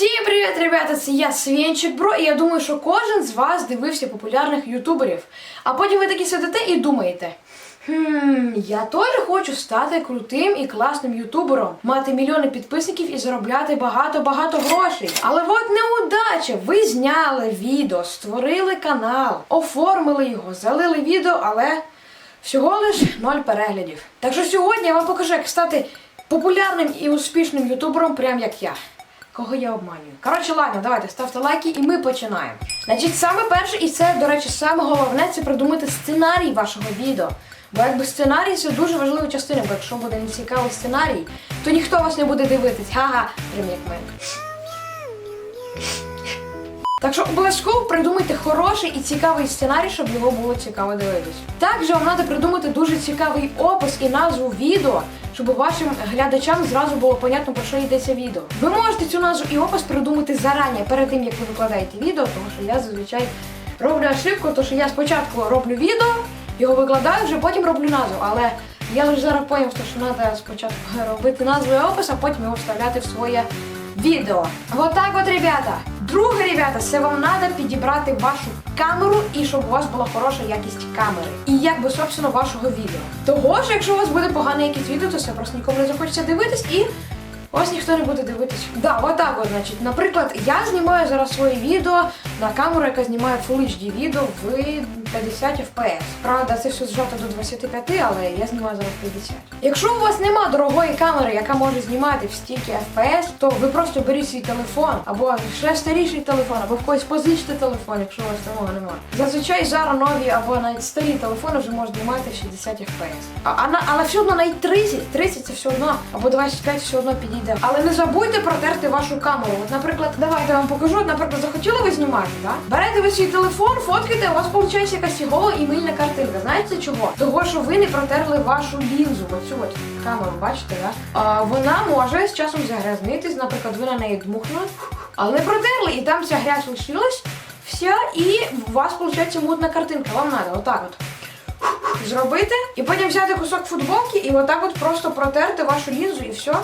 Всім привіт, ребята! Це я Свінчик Бро, і я думаю, що кожен з вас дивився популярних ютуберів. А потім ви такі сидите і думаєте. Хм, я теж хочу стати крутим і класним ютубером, мати мільйони підписників і заробляти багато-багато грошей. Але от неудача! Ви зняли відео, створили канал, оформили його, залили відео, але всього лиш ноль переглядів. Так що сьогодні я вам покажу, як стати популярним і успішним ютубером, прям як я. Кого я обманюю? Коротше, ладно, давайте ставте лайки і ми починаємо. Значить, саме перше, і це, до речі, саме головне це придумати сценарій вашого відео. Бо якби сценарій це дуже важлива частина, бо якщо буде нецікавий сценарій, то ніхто вас не буде дивитись. Ха-ха, прям як мене. Так що обов'язково придумайте хороший і цікавий сценарій, щоб його було цікаво дивитись. Також вам треба придумати дуже цікавий опис і назву відео, щоб вашим глядачам зразу було понятно, про що йдеться відео. Ви можете цю назву і опис придумати зарані, перед тим як ви викладаєте відео, тому що я зазвичай роблю ошибку, тому що я спочатку роблю відео, його викладаю, вже потім роблю назву. Але я лише зараз поняв, що треба спочатку робити назву і опис, а потім його вставляти в своє відео. Вот так от, ребята. Друге, ребята, це вам треба підібрати вашу камеру і щоб у вас була хороша якість камери. І якби, собственно, вашого відео. Того ж, якщо у вас буде погане якісь відео, то це просто нікому не захочеться дивитись і ось ніхто не буде дивитись. Да, отак так от, значить. Наприклад, я знімаю зараз своє відео на камеру, яка знімає Full HD відео в 50 FPS. Правда, це все зжато до 25, але я знімаю зараз 50. Якщо у вас нема дорогої камери, яка може знімати в стільки FPS, то ви просто беріть свій телефон або ще старіший телефон, або в когось позичте телефон, якщо у вас такого немає. Зазвичай зараз нові або навіть старі телефони вже можуть знімати 60 FPS. А, а але все одно навіть 30, 30 це все одно, або 25 все одно підійде. Але не забудьте протерти вашу камеру. От, наприклад, давайте вам покажу. Наприклад, захотіли ви знімати, да? Берете ви свій телефон, фоткаєте, у вас виходить якась фігова і мильна картинка. Знаєте чого? Того, що ви не протерли вашу лінзу, оцю от камеру, бачите, да? А, вона може з часом загрязнитись, наприклад, ви на неї дмухнули, але не протерли, і там ця грязь лишилась. Все, і у вас виходить мутна картинка. Вам треба отак от зробити, і потім взяти кусок футболки і отак от просто протерти вашу лінзу і все.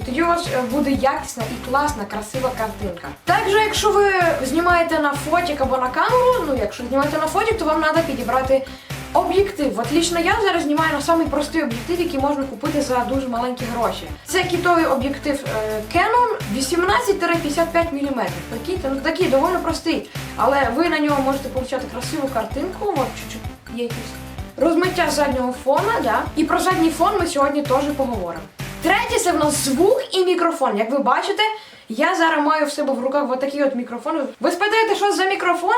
І тоді у вас е, буде якісна і класна, красива картинка. Також, якщо ви знімаєте на фотік або на камеру, ну якщо знімаєте на фотік, то вам треба підібрати об'єктив. От лічно я зараз знімаю на самий простий об'єктив, який можна купити за дуже маленькі гроші. Це кітовий об'єктив е, Canon 18-55 мм. Прикиньте, ну такий доволі простий. Але ви на нього можете отримати красиву картинку. От чуть-чуть якісь розмиття заднього фона, да? І про задній фон ми сьогодні теж поговоримо. Третє це в нас звук і мікрофон. Як ви бачите, я зараз маю в себе в руках отакий от мікрофон. Ви спитаєте, що за мікрофон?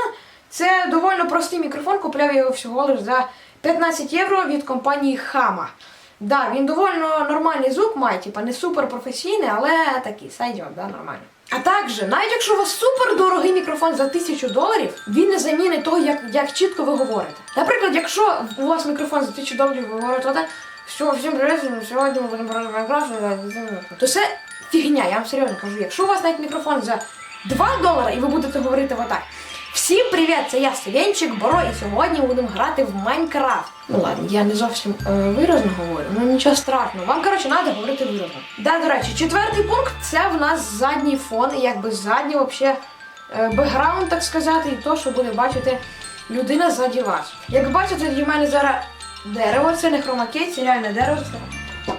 Це доволі простий мікрофон, купляв його всього лише за 15 євро від компанії Hama. Да, він доволі нормальний звук має, типа не супер професійний, але такий сайдьон, да, нормально. А також, навіть якщо у вас супер дорогий мікрофон за 1000 доларів, він не замінить того, як, як чітко ви говорите. Наприклад, якщо у вас мікрофон за 1000 доларів ви говорите все, всім привіт, сьогодні ми будемо брати мікрофон, то це фігня, я вам серйозно кажу. Якщо у вас навіть мікрофон за 2 долари і ви будете говорити отак. Всім привіт! Це я Свенчик Боро, і сьогодні будемо грати в Майнкрафт. Ну ладно, я не зовсім е, виразно говорю, ну нічого страшного. Вам коротше треба говорити виразно. Да, до речі, четвертий пункт це в нас задній фон, і якби задній вообще е, бекграунд, так сказати, і то, що буде бачити людина ззаді вас. Як бачите, в мене зараз дерево, це не хромакей, це реальне дерево,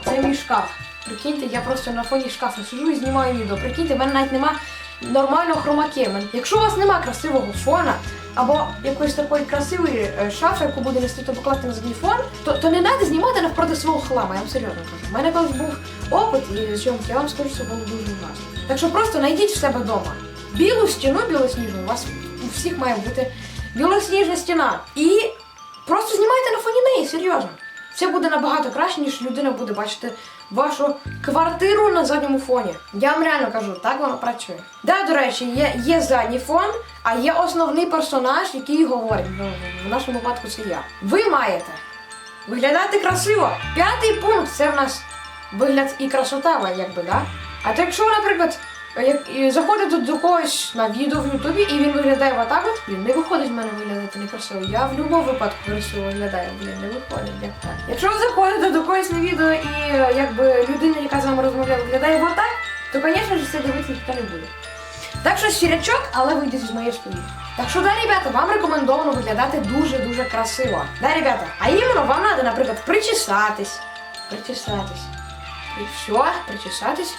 це, мій шкаф. Прикиньте, я просто на фоні шкафу сижу і знімаю відео. Прикиньте, в мене навіть нема нормального хромакея. Якщо у вас нема красивого фона або якоїсь такої красивої е, шафи, яку буде нести покласти на задній фон, то, то не треба знімати навпроти свого хлама, я вам серйозно кажу. У мене колись був опит і зйомки, я вам скажу, що було дуже ужасно. Так що просто знайдіть в себе вдома. Білу стіну білосніжну, у вас у всіх має бути білосніжна стіна. І просто знімайте на фоні неї, серйозно. Це буде набагато краще, ніж людина буде бачити вашу квартиру на задньому фоні. Я вам реально кажу, так воно працює. Да, до речі, є, є задній фон, а є основний персонаж, який говорить. Ну, в нашому випадку це я. Ви маєте виглядати красиво. П'ятий пункт це в нас вигляд і красота, якби, да? А то якщо, наприклад, як і заходите до когось на відео в Ютубі і він виглядає отак от, блін, не виходить в мене виглядати некрасиво. Я в будь-якому випадку красиво виглядаю, блін, не виходить, як так. Якщо ви заходите до когось на відео і якби людина, яка з вами розмовляє, виглядає отак, то, звісно ж, це дивитися ніхто не буде. Так що сірячок, але вийде з моєї студії. Так що, да, ребята, вам рекомендовано виглядати дуже-дуже красиво. Да, ребята, а іменно вам треба, наприклад, причесатись. Причесатись. І все, причесатись.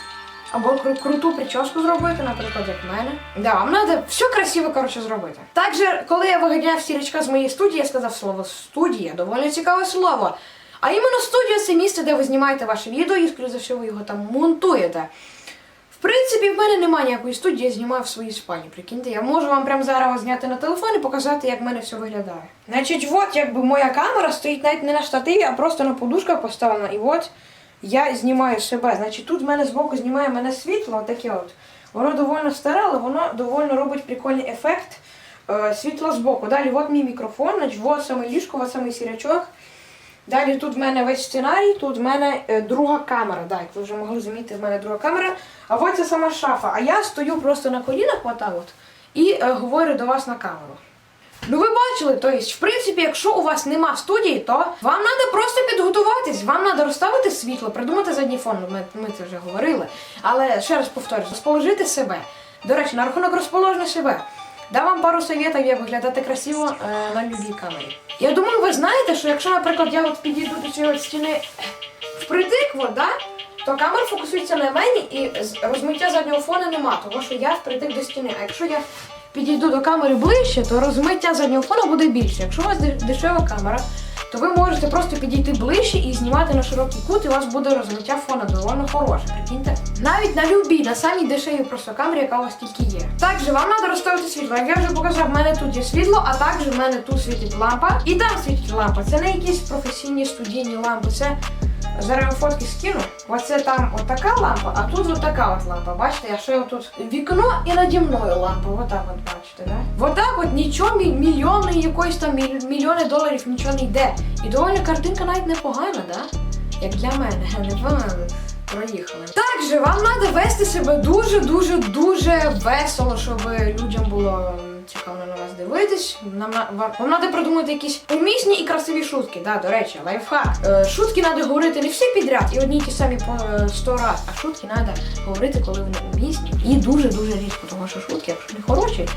Або кру- круту прическу зробити, наприклад, як в мене. Да, вам треба все красиво, коротше, зробити. Також, коли я виганяв сірячка з моєї студії, я сказав слово студія, доволі цікаве слово. А іменно студія це місце, де ви знімаєте ваше відео і, скоріше за все, ви його там монтуєте. В принципі, в мене немає ніякої студії, я знімаю в своїй спальні. Прикиньте, я можу вам прямо зараз зняти на телефон і показати, як в мене все виглядає. Значить, от якби моя камера стоїть навіть не на штативі, а просто на подушках поставлена. І от я знімаю себе. Значить, тут в мене збоку знімає мене світло, таке от. Воно доволі старе, але воно доволі робить прикольний ефект е, світла збоку. Далі от мій мікрофон, значить, от саме ліжко, от саме сірячок. Далі тут в мене весь сценарій, тут в мене е, друга камера. Да, як ви вже могли замітити, в мене друга камера. А ось це сама шафа. А я стою просто на колінах, отак от, і е, говорю до вас на камеру. Ну ви бачили, то есть, в принципі, якщо у вас нема студії, то вам треба просто підготуватись, вам треба розставити світло, придумати задній фон. Ми, ми це вже говорили. Але ще раз повторюю, розположити себе. До речі, на рахунок розположення себе. Дам вам пару советів, як виглядати красиво е, на любій камері. Я думаю, ви знаєте, що якщо, наприклад, я от підійду до цієї стіни впритик, от, да, то камера фокусується на мені і розмиття заднього фону нема, тому що я впритик до стіни. А якщо я підійду до камери ближче, то розмиття заднього фону буде більше. Якщо у вас дешева камера, то ви можете просто підійти ближче і знімати на широкий кут, і у вас буде розмиття фону доволі хороше. Прикиньте. Навіть на любій, на самій дешевій просто камері, яка у вас тільки є. Також вам треба розставити світло. Як я вже показав, в мене тут є світло, а також в мене тут світить лампа. І там світить лампа. Це не якісь професійні студійні лампи. Це Зараз фотки скину. Оце там отака лампа, а тут отака от лампа. Бачите, я ще тут вікно і наді мною лампа. Отак от бачите, да? Отак от нічого мі- мільйонної якоїсь там мільйони доларів нічого не йде. І доволі картинка навіть непогана, да? Як для мене, непогано. Проїхали. Також вам треба вести себе дуже, дуже, дуже весело, щоб людям було цікаво на вас дивитись. Нам на- вам, вам треба придумати якісь умісні і красиві шутки. Да, до речі, лайфхак. Е, шутки треба говорити не всі підряд і одні ті самі по е, сто раз, а шутки треба говорити, коли вони умісні. І дуже дуже рідко, тому що шутки, якщо не хороші,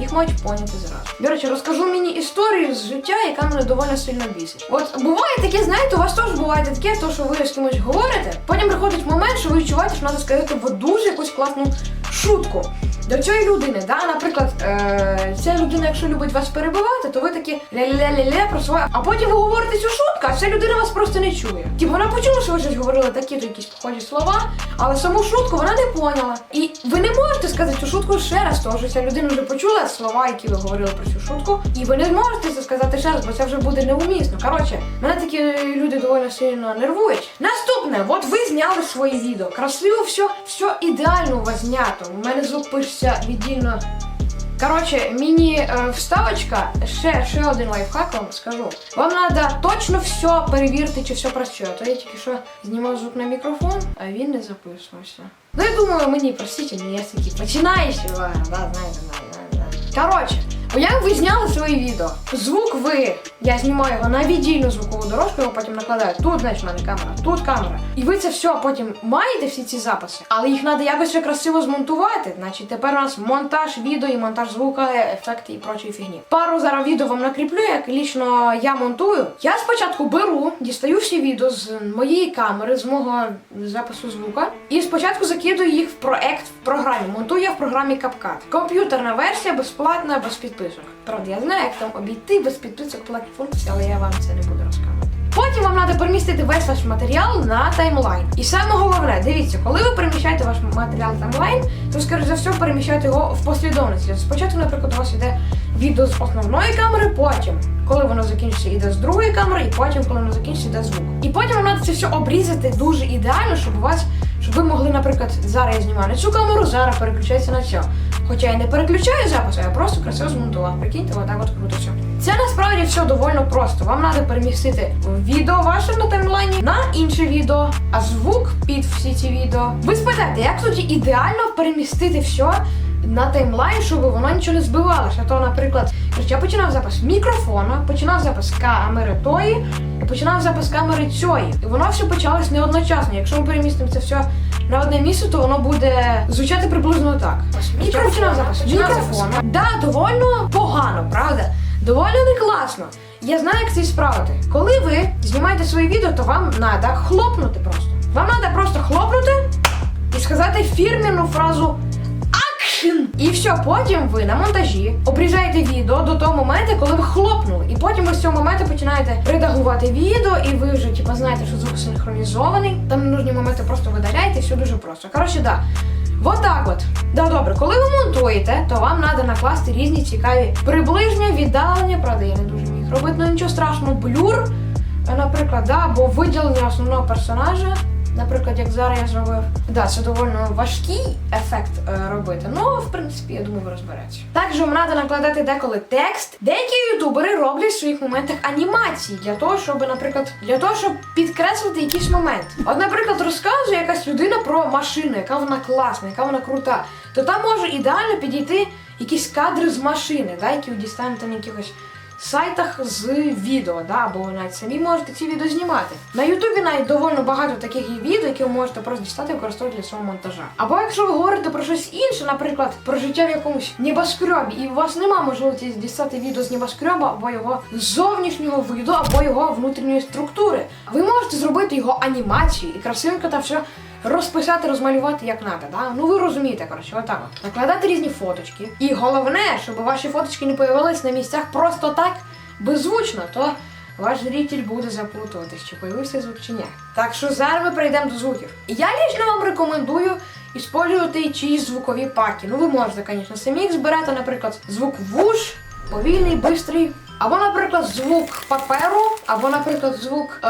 їх мають поняти зразу. До речі, розкажу мені історію з життя, яка мене доволі сильно бісить. От буває таке, знаєте, у вас теж буває таке, то що ви з кимось говорите, потім приходить момент, що ви відчуваєте, що треба сказати от дуже якусь класну шутку. До цієї людини, да, наприклад, е, ця людина, якщо любить вас перебивати, то ви такі ля-ля-ля-ля про своє, а потім ви говорите цю шутку, а ця людина вас просто не чує. Типу вона почула, що ви щось говорили такі то якісь похожі слова, але саму шутку вона не поняла. І ви не можете сказати цю шутку ще раз, тому що ця людина вже почула слова, які ви говорили про цю шутку, і ви не зможете це сказати ще раз, бо це вже буде неумісно. Коротше, мене такі люди доволі сильно нервують. Наступне, от ви зняли своє відео. Красиво все, все ідеально у вас знято. У мене звук пишеться віддільно. Коротше, міні-вставочка, ще, ще один лайфхак вам скажу. Вам треба точно все перевірити, чи все працює. А То я тільки що знімав звук на мікрофон, а він не записувався. Ну я думаю, мені простите, не я такий починаючий, ладно, да, знаєте, да, да, да. Коротше, бо як ви зняли своє відео? Звук ви, я знімаю його на віддільну звукову дорожку, його потім накладаю. Тут, значить, в мене камера, тут камера. І ви це все потім маєте всі ці записи, але їх треба якось ще красиво змонтувати. Значить, тепер у нас монтаж відео і монтаж звука, ефекти і прочої фігні. Пару зараз відео вам накріплю, як лічно я монтую. Я спочатку беру, дістаю всі відео з моєї камери, з мого запису звука, і спочатку закидую їх в проект в програмі. Монтую я в програмі CapCut. Комп'ютерна версія безплатна, без підписок. Правда, я знаю, як там обійти без підписок платні функції, але я вам це не буду розказувати. Потім вам треба перемістити весь ваш матеріал на таймлайн. І саме головне, дивіться, коли ви переміщаєте ваш матеріал таймлайн, то скоріш за все переміщайте його в послідовності. Спочатку, наприклад, у вас йде відео з основної камери, потім, коли воно закінчиться, йде з другої камери, і потім, коли воно закінчиться, йде звук. І потім вам треба це все обрізати дуже ідеально, щоб у вас, щоб ви могли, наприклад, зараз я знімаю на цю камеру, зараз переключається на цю. Хоча я не переключаю запис, а я просто красиво змонтував. Прикиньте, отак от круто все. Це насправді все доволі просто. Вам треба перемістити відео ваше на таймлайні на інше відео, а звук під всі ці відео. Ви спитаєте, як тоді ідеально перемістити все на таймлайн, щоб воно нічого не збивалося. То, наприклад, я починав запис мікрофона, починав запис камери тої, починав запис камери цієї. І воно все почалось не одночасно. Якщо ми перемістимо це все на одне місце, то воно буде звучати приблизно так. Ось починав запис. Мікрофон. Да, довольно погано, правда? Доволі не класно. Я знаю, як це справити. Коли ви знімаєте своє відео, то вам треба хлопнути просто. Вам треба просто хлопнути і сказати фірменну фразу Акшн! І все, потім ви на монтажі обрізаєте відео до того моменту, коли ви хлопнули. І потім з цього моменту починаєте редагувати відео, і ви вже типу, знаєте, що звук синхронізований. Там ненужні моменти просто видаляєте, все дуже просто. Коротше, да. Вот так от. Да, добре, коли ви монтуєте, то вам треба накласти різні цікаві приближення, віддалення. Правда, я не дуже міг робити, ну нічого страшного, блюр, наприклад, да, або виділення основного персонажа. Наприклад, як зараз я зробив. Да, це доволі важкий ефект е, робити. Ну, в принципі, я думаю, розбереться. Також вам треба накладати деколи текст. Деякі ютубери роблять в своїх моментах анімації для того, щоб, наприклад, для того, щоб підкреслити якийсь момент. От, наприклад, розказує якась людина про машину, яка вона класна, яка вона крута. То там може ідеально підійти якісь кадри з машини, да, які ви на якихось сайтах з відео, да, або навіть самі можете ці відео знімати. На Ютубі навіть доволі багато таких відео, які ви можете просто дістати і використовувати для свого монтажа. Або якщо ви говорите про щось інше, наприклад, про життя в якомусь небоскребі, і у вас нема можливості дістати відео з небоскреба, або його зовнішнього виду, або його внутрішньої структури. Ви можете зробити його анімацію і красивенько там все розписати, розмалювати як надо. Да? Ну ви розумієте, коротше, отак от. Накладати різні фоточки. І головне, щоб ваші фоточки не появились на місцях просто так, беззвучно, то ваш зритель буде запутуватись, чи появився звук чи ні. Так що зараз ми перейдемо до звуків. Я лично вам рекомендую использувати чиїсь звукові паки. Ну ви можете, звісно, самі їх збирати, наприклад, звук вуш, повільний, бистрий. Або, наприклад, звук паперу, або, наприклад, звук е,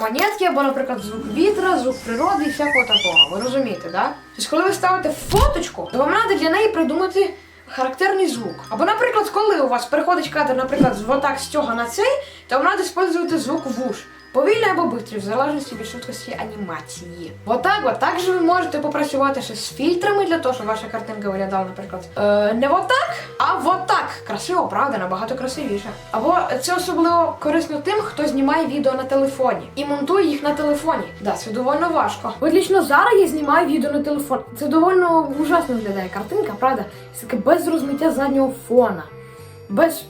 монетки, або, наприклад, звук вітра, звук природи і всякого такого. Ви розумієте, да? Тобто, коли ви ставите фоточку, то вам треба для неї придумати характерний звук. Або, наприклад, коли у вас переходить кадр, наприклад, з отак з цього на цей, то вам треба використовувати звук вуш. Повільний або бистрий, в залежності від швидкості анімації. Отак, от також ви можете попрацювати ще з фільтрами для того, щоб ваша картинка виглядала, наприклад, е, не отак, а отак. Красиво, правда, набагато красивіше. Або це особливо корисно тим, хто знімає відео на телефоні і монтує їх на телефоні. Да, це доволі важко. От лічно зараз я знімаю відео на телефон. Це доволі ужасно виглядає картинка, правда? Це таке без розмиття заднього фона, без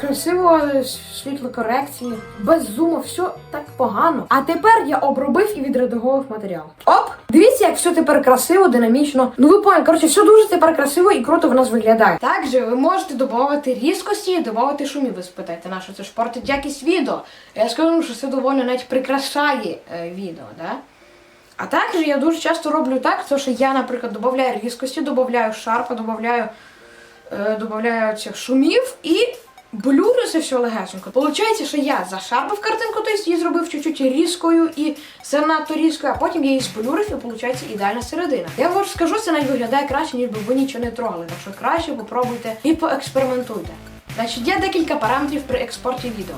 красивої світлокорекції, без зуму, все так погано. А тепер я обробив і відредагував матеріал. Оп! Дивіться, як все тепер красиво, динамічно. Ну ви поняли, коротше, все дуже тепер красиво і круто в нас виглядає. Також ви можете додати різкості і додати шумів. Ви спитаєте, на що це ж портить якість відео. Я скажу, що це доволі навіть прикрашає е, відео, да? А також я дуже часто роблю так, то що я, наприклад, додаю різкості, додаю шарпа, додаю е, добавляю цих шумів і блюрю все легесенько. Получається, що я зашарпав картинку, тобто її зробив чуть-чуть різкою і занадто різкою, а потім я її сплюрив і виходить ідеальна середина. Я вам скажу, це навіть виглядає краще, ніж би ви нічого не трогали. Так що краще попробуйте і поекспериментуйте. Значить, є декілька параметрів при експорті відео.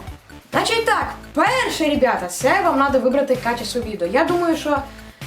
Значить так, перше, ребята, це вам треба вибрати качество відео. Я думаю, що,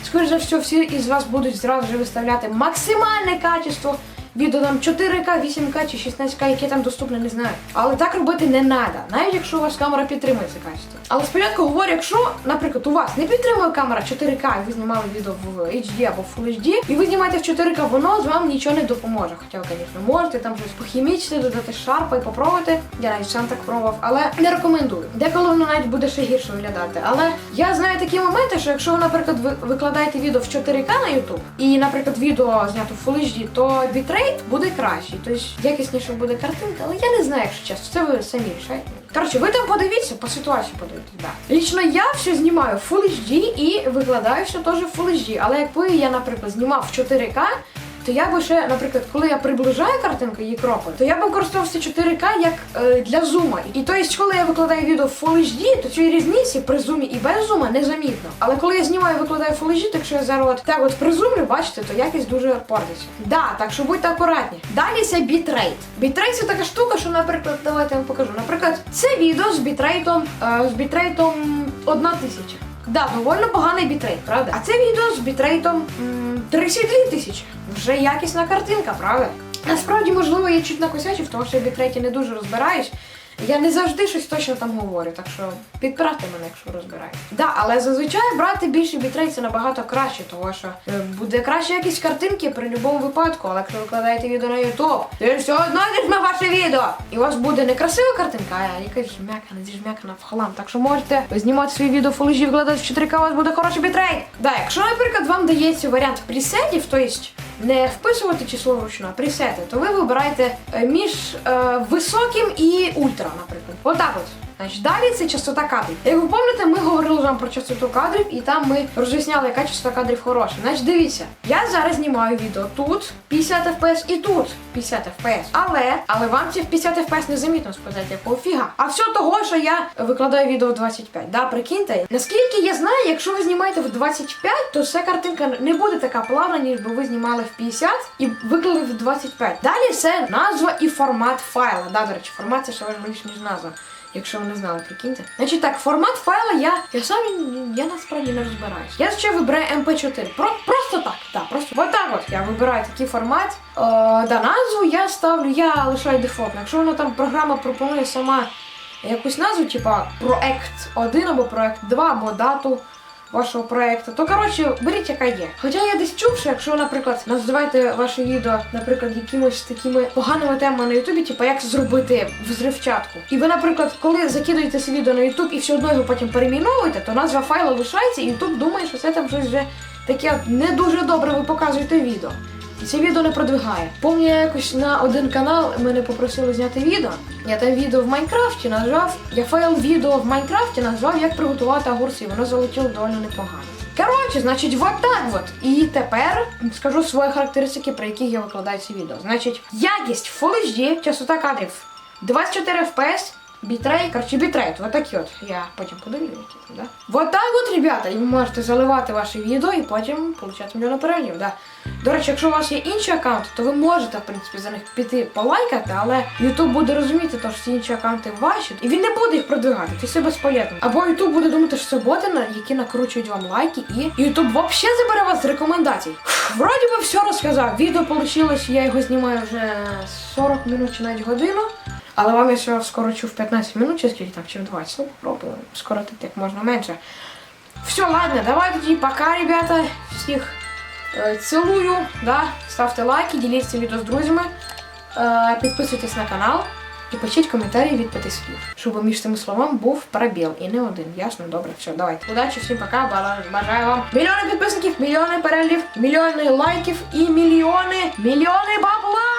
скоріш за все, всі із вас будуть зразу ж виставляти максимальне качество. Відео там 4К, 8К чи 16К, яке там доступне, не знаю. Але так робити не треба, навіть якщо у вас камера підтримує це качество. Але спочатку говорю, якщо, наприклад, у вас не підтримує камера 4К, і ви знімали відео в HD або Full HD, і ви знімаєте в 4К, воно з вам нічого не допоможе. Хоча ви, звісно, можете там щось похімічити, додати шарпа і попробувати. Я навіть сам так пробував, але не рекомендую. Деколи воно навіть буде ще гірше виглядати. Але я знаю такі моменти, що якщо наприклад, ви викладаєте відео в 4К на YouTube, і, наприклад, відео знято в Full HD, то бітрейт буде кращий, тобто якісніше буде картинка, але я не знаю, якщо чесно, це ви самі рішаєте. Коротше, ви там подивіться, по ситуації подивіться. Да. Лічно я все знімаю Full HD і викладаю все теж Full HD. Але якби я, наприклад, знімав в 4К, то я би ще, наприклад, коли я приближаю картинку її кропаю, то я б використовувався 4К як е, для зума. І то есть, коли я викладаю відео в Full HD, то цієї різниці при зумі і без зума незамітно. Але коли я знімаю і викладаю в Full HD, то якщо я зараз от так от призумлю, бачите, то якість дуже портиться. Да, так що будьте акуратні. Далі це бітрейт. Бітрейт це така штука, що, наприклад, давайте я вам покажу. Наприклад, це відео з бітрейтом, е, з бітрейтом 1000. Да, доволі поганий бітрейт, правда? А це відео з бітрейтом м, 32 тисячі. Вже якісна картинка, правда? Насправді, можливо, я чуть накосячив, тому що я в бітреті не дуже розбираюсь. Я не завжди щось точно там говорю, так що підправте мене, якщо розбираєте. Да, але зазвичай брати більше бітрейт це набагато краще, тому що е, буде краще якісь картинки при будь-якому випадку, але якщо ви викладаєте відео на YouTube, то все одно візьме ваше відео. І у вас буде не красива картинка, а якась жмякана, зіжмякана в хлам. Так що можете знімати свої відео Full HD, викладати в 4К, у вас буде хороший бітрейт. Да, якщо, наприклад, вам дається варіант пресетів, то есть не вписувати число вручну, а пресети, то ви вибираєте е, між е, високим і ультра, наприклад. Отак от. Значить, далі це частота кадрів. Як ви пам'ятаєте, ми говорили з вами про частоту кадрів, і там ми роз'ясняли, яка частота кадрів хороша. Значить, дивіться, я зараз знімаю відео тут 50 FPS і тут 50 FPS. Але, але вам ці 50 FPS не замітно сказати, якого фіга. А все того, що я викладаю відео в 25. Да, прикиньте. Наскільки я знаю, якщо ви знімаєте в 25, то вся картинка не буде така плавна, ніж би ви знімали в 50 і виклали в 25. Далі це назва і формат файла. Да, до речі, формат це ще важливіше, ніж назва. Якщо ви не знали, прикиньте. Значить так, формат файла я. Я сам я насправді не розбираюсь. Я ще вибираю MP4. Про, просто так. Да, просто вот так от я вибираю такий формат. Е, да, назву я ставлю, я лишаю дефолтно. Якщо вона там програма пропонує сама якусь назву, типа проект 1 або проект 2, або дату вашого проекту, то коротше беріть яка є. Хоча я десь чув, що якщо, наприклад, називаєте ваше відео, наприклад, якимось такими поганими темами на Ютубі, типу як зробити взривчатку. І ви, наприклад, коли закидуєте це відео на Ютуб і все одно його потім переміновуєте, то назва файлу лишається, і Ютуб думає, що це там щось вже таке не дуже добре ви показуєте відео. Це відео не продвигає. Помню, я якось на один канал мене попросили зняти відео. Я там відео в Майнкрафті назвав. Я файл відео в Майнкрафті назвав, як приготувати огурці. Воно залетіло доволі непогано. Коротше, значить, вот так вот. І тепер скажу свої характеристики, при яких я викладаю ці відео. Значить, якість Full HD, частота кадрів 24 FPS, Бітрейт, короче, бітрейт, вот такі от. Я потім подивлю, які там, да? Вот так от, ребята, і ви можете заливати ваші відео і потім получати мільйони переглядів, да. До речі, якщо у вас є інші аккаунти, то ви можете, в принципі, за них піти полайкати, але YouTube буде розуміти, то, що ці інші аккаунти ваші, і він не буде їх продвигати, це все безполезно. Або YouTube буде думати, що це боти, які накручують вам лайки, і YouTube взагалі забере вас з рекомендацій. Вроді би все розказав. Відео вийшло, я його знімаю вже 40 минут чи навіть годину. Але вам я ще скорочу в 15 минут, чи скільки там, чи в 20. Ну, попробуємо скоротити як можна менше. Все, ладно, давайте тоді пока, ребята. Всіх е, цілую, да? ставте лайки, діліться відео з друзями, е, підписуйтесь на канал і пишіть коментарі від п'яти слів, щоб між цими словами був пробіл і не один. Ясно, добре, все, давайте. Удачі, всім пока, бажаю вам мільйони підписників, мільйони переглядів, мільйони лайків і мільйони, мільйони бабок!